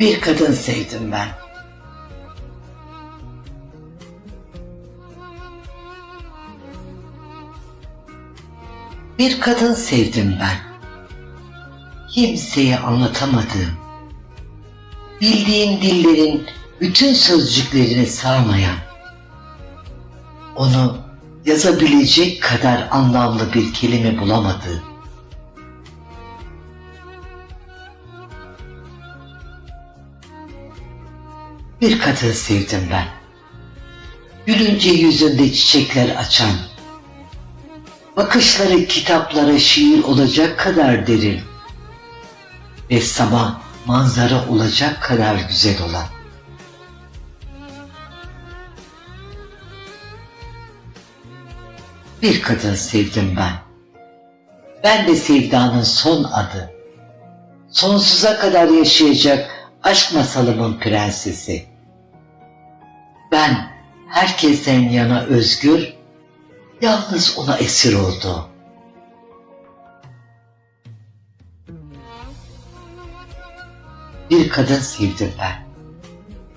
Bir kadın sevdim ben. Bir kadın sevdim ben. Kimseye anlatamadığım, bildiğim dillerin bütün sözcüklerini sağmayan, onu yazabilecek kadar anlamlı bir kelime bulamadığım, bir kadın sevdim ben. Gülünce yüzünde çiçekler açan, bakışları kitaplara şiir olacak kadar derin, ressama manzara olacak kadar güzel olan. Bir kadın sevdim ben. Ben de sevdanın son adı. Sonsuza kadar yaşayacak aşk masalımın prensesi. Ben herkesten yana özgür, yalnız ona esir oldu. Bir kadın sevdim ben.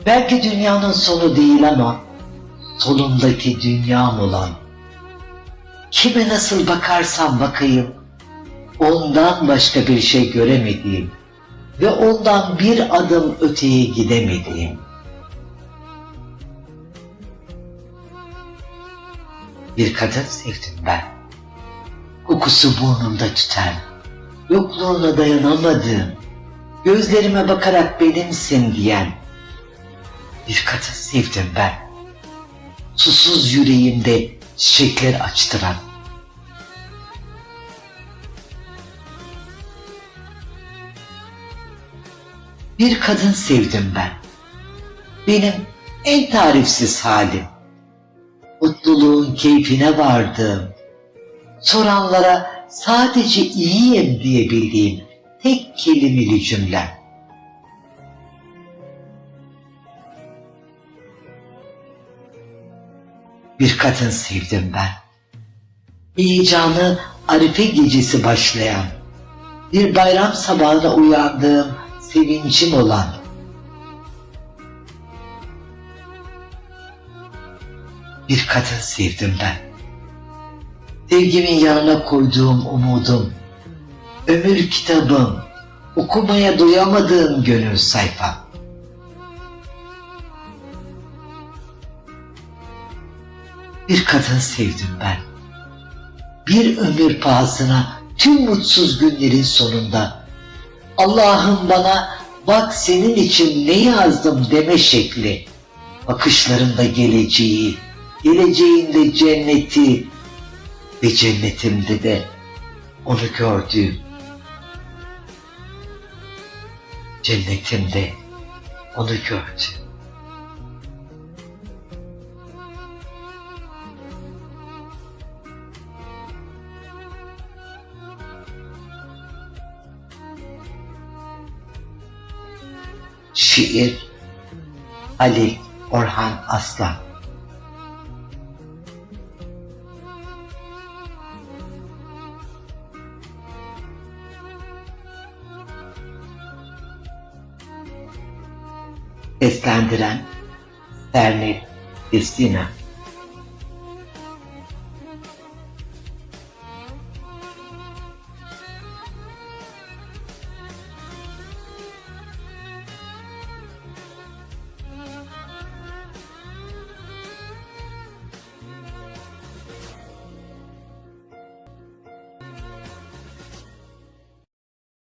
Belki dünyanın sonu değil ama solundaki dünyam olan. Kime nasıl bakarsam bakayım, ondan başka bir şey göremediğim ve ondan bir adım öteye gidemediğim. Bir kadın sevdim ben. Kokusu burnumda tüten, yokluğuna dayanamadığım, gözlerime bakarak benimsin diyen bir kadın sevdim ben. Susuz yüreğimde çiçekler açtıran, bir kadın sevdim ben. Benim en tarifsiz halim. Mutluluğun keyfine vardığım, soranlara sadece iyiyim diyebildiğim tek kelimeli cümlem. Bir kadın sevdim ben. Heyecanı Arife gecesi başlayan, bir bayram sabahına uyandığım sevincim olan, bir kadın sevdim ben. Sevgimin yanına koyduğum umudum, ömür kitabım, okumaya doyamadığım gönül sayfam. Bir kadın sevdim ben. Bir ömür pahasına tüm mutsuz günlerin sonunda Allah'ım bana bak senin için ne yazdım deme şekli. Bakışlarımda geleceği, geleceğinde cenneti ve cennetimde de onu gördüğüm. Cennetimde onu gördüm. Şiir Ali Orhan Aslan. Seslendiren Sernet Kristina